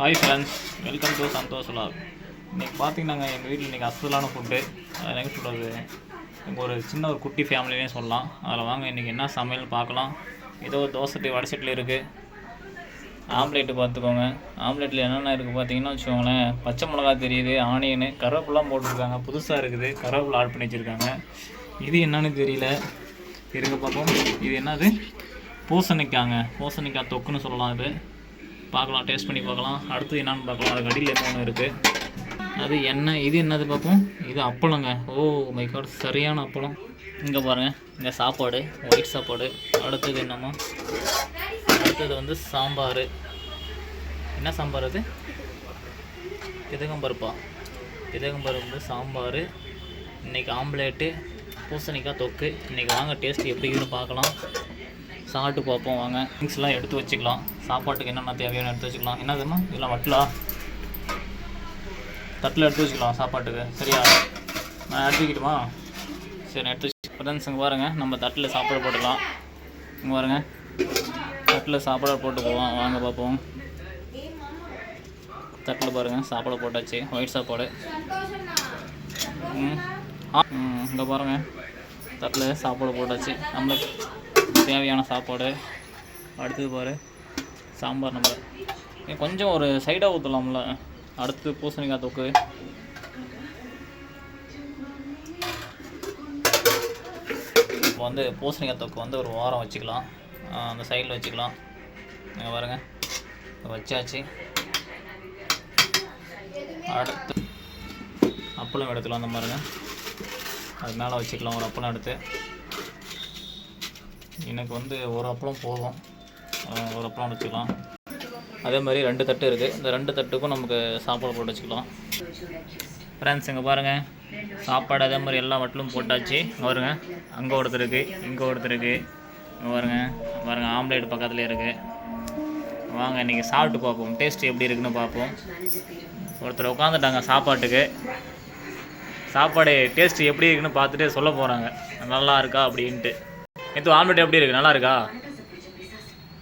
Hi friends welcome to Santhosh log இன்றைக்கி பார்த்தீங்கன்னாங்க எங்கள் வீட்டில் இன்றைக்கி அசலான ஃபுட்டு எனக்கு சொல்கிறது எங்கள் ஒரு சின்ன ஒரு குட்டி ஃபேமிலினே சொல்லலாம். அதில் வாங்க இன்றைக்கி என்ன சமையல் பார்க்கலாம் ஏதோ ஒரு தோசை வடசட்டில் இருக்குது ஆம்லேட்டு பார்த்துக்கோங்க ஆம்லேட்டில் என்னென்ன இருக்குது பார்த்தீங்கன்னா வச்சுக்கோங்களேன். பச்சை மிளகா தெரியுது ஆனியனு கருவேப்பிலாம் போட்டிருக்காங்க. புதுசாக இருக்குது. கருவேப்பில் ஆட் பண்ணி வச்சுருக்காங்க இது என்னன்னு தெரியல. இருங்க பார்ப்போம் இது என்னது? பூசணிக்காங்க. பூசணிக்காய் தொக்குன்னு சொல்லலாம் இது பார்க்கலாம் டேஸ்ட் பண்ணி பார்க்கலாம். அடுத்து என்னென்னு பார்க்கலாம். அதுக்கு அடியில் என்ன ஒன்று இருக்குது அது என்ன இது என்னது பார்ப்போம். இது அப்பளங்க. ஓ மை காட் சரியான அப்பளம். இங்கே பாருங்கள் இங்கே சாப்பாடு ஒயிட் சாப்பாடு. அடுத்தது என்னம்மா? அடுத்தது வந்து சாம்பார். என்ன சாம்பார் அது? கிதகம் பருப்பா கிதகம் பருப்பு சாம்பார். இன்றைக்கி ஆம்லேட்டு பூசணிக்காய் தொக்கு இன்றைக்கி வாங்க டேஸ்ட் எப்படி இருக்குன்னு பார்க்கலாம். சாப்பிட்டு பார்ப்போம் வாங்க. திங்ஸ்லாம் எடுத்து வச்சுக்கலாம். சாப்பாட்டுக்கு என்னென்ன தேவையான எடுத்து வச்சுக்கலாம். என்னதுமா இதெல்லாம் வட்டலா? தட்டில் எடுத்து வச்சுக்கலாம் சாப்பாட்டுக்கு. சரியா? நான் எடுத்து வைக்கட்டுமா? சரி நான் எடுத்து வச்சு ஃப்ரெண்ட்ஸ் இங்கே பாருங்கள் நம்ம தட்டில் சாப்பாடு போட்டுக்கலாம். இங்கே பாருங்கள் தட்டில் சாப்பாடு போட்டு போவோம் வாங்க பார்ப்போம். தட்டில் பாருங்கள் சாப்பாடு போட்டாச்சு. ஒயிட் சாப்பாடு. ம். இங்கே பாருங்கள் தட்டில் சாப்பாடு போட்டாச்சு. நம்மளுக்கு தேவையான சாப்பாடு. அடுத்தது பாரு சாம்பார் நம்ம. கொஞ்சம் ஒரு சைடாக ஊற்றலாம்ல அடுத்து பூசணிக்காய் தொக்கு. இப்போ வந்து பூசணிக்காய் தொக்கு வந்து ஒரு வாரம் வச்சுக்கலாம். அந்த சைடில் வச்சுக்கலாம். நீங்கள் பாருங்க. வச்சாச்சு. அடுத்து அப்பளம் எடுத்துக்கலாம் அந்த மாதிரிங்க அது மேலே வச்சுக்கலாம் ஒரு அப்பளம் எடுத்து. எனக்கு வந்து ஒரு அப்பளம் போதும். ஒரு அப்பளம் வச்சுக்கலாம் அதே மாதிரி ரெண்டு தட்டு இருக்குது இந்த ரெண்டு தட்டுக்கும் நமக்கு சாப்பாடு போட்டு வச்சுக்கலாம். ஃப்ரெண்ட்ஸ் இங்கே பாருங்கள் சாப்பாடு அதே மாதிரி எல்லா வட்டிலும் போட்டாச்சு. இங்கே பாருங்க. அங்கே ஒருத்தர் இருக்குது இங்கே ஒருத்தர் இருக்குது இங்கே பாருங்க. பாருங்கள் ஆம்லேட் பக்கத்துலேயே இருக்குது வாங்க இன்றைக்கி சாப்பிட்டு பார்ப்போம். டேஸ்ட் எப்படி இருக்குன்னு பார்ப்போம். ஒருத்தர் உட்காந்துட்டாங்க சாப்பாட்டுக்கு. சாப்பாடு டேஸ்ட் எப்படி இருக்குன்னு பார்த்துட்டு சொல்ல போகிறாங்க நல்லா இருக்கா அப்படின்ட்டு. நேற்று ஆம்லெட் எப்படி இருக்கு? நல்லா இருக்கா?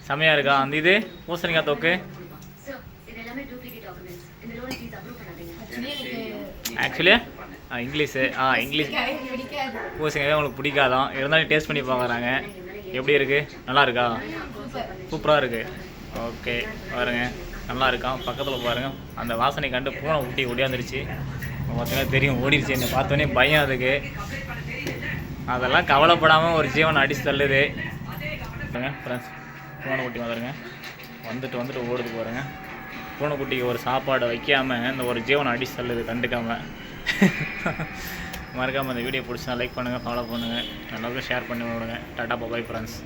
செம்மையாக இருக்கா? அந்த இது பூசணிக்காய் தொக்கு? Actually English. ஆ இங்கிலீஷ் பூசணிக்காய் உங்களுக்கு பிடிக்காதான் இருந்தாலும் டேஸ்ட் பண்ணி பார்க்குறாங்க. எப்படி இருக்குது நல்லா இருக்கா? சூப்பராக இருக்குது ஓகே பாருங்க. நல்லா இருக்கான் பக்கத்தில் பாருங்கள் அந்த வாசனை கண்டு பூனை ஊட்டி ஓடியாந்துருச்சு பார்த்தீங்கன்னா தெரியும் ஓடிடுச்சு என்னை பார்த்தோன்னே பயம் அதுக்கு. அதெல்லாம் கவலைப்படாமல் ஒரு ஜீவன் அடிச்சு தள்ளுது. ஃப்ரெண்ட்ஸ் பூனைக்குட்டி வந்துருங்க. வந்துட்டு வந்துட்டு ஓடுது போகிறேங்க பூனைக்குட்டிக்கு ஒரு சாப்பாடு வைக்காமல் இந்த ஒரு ஜீவனை அடிச்சு தள்ளுது கண்டுக்காமல் மறக்காமல் இந்த வீடியோ பிடிச்சா லைக் பண்ணுங்கள் ஃபாலோ பண்ணுங்கள் எல்லாருக்கும் ஷேர் பண்ணி விடுங்க. Tata பாபாய் friends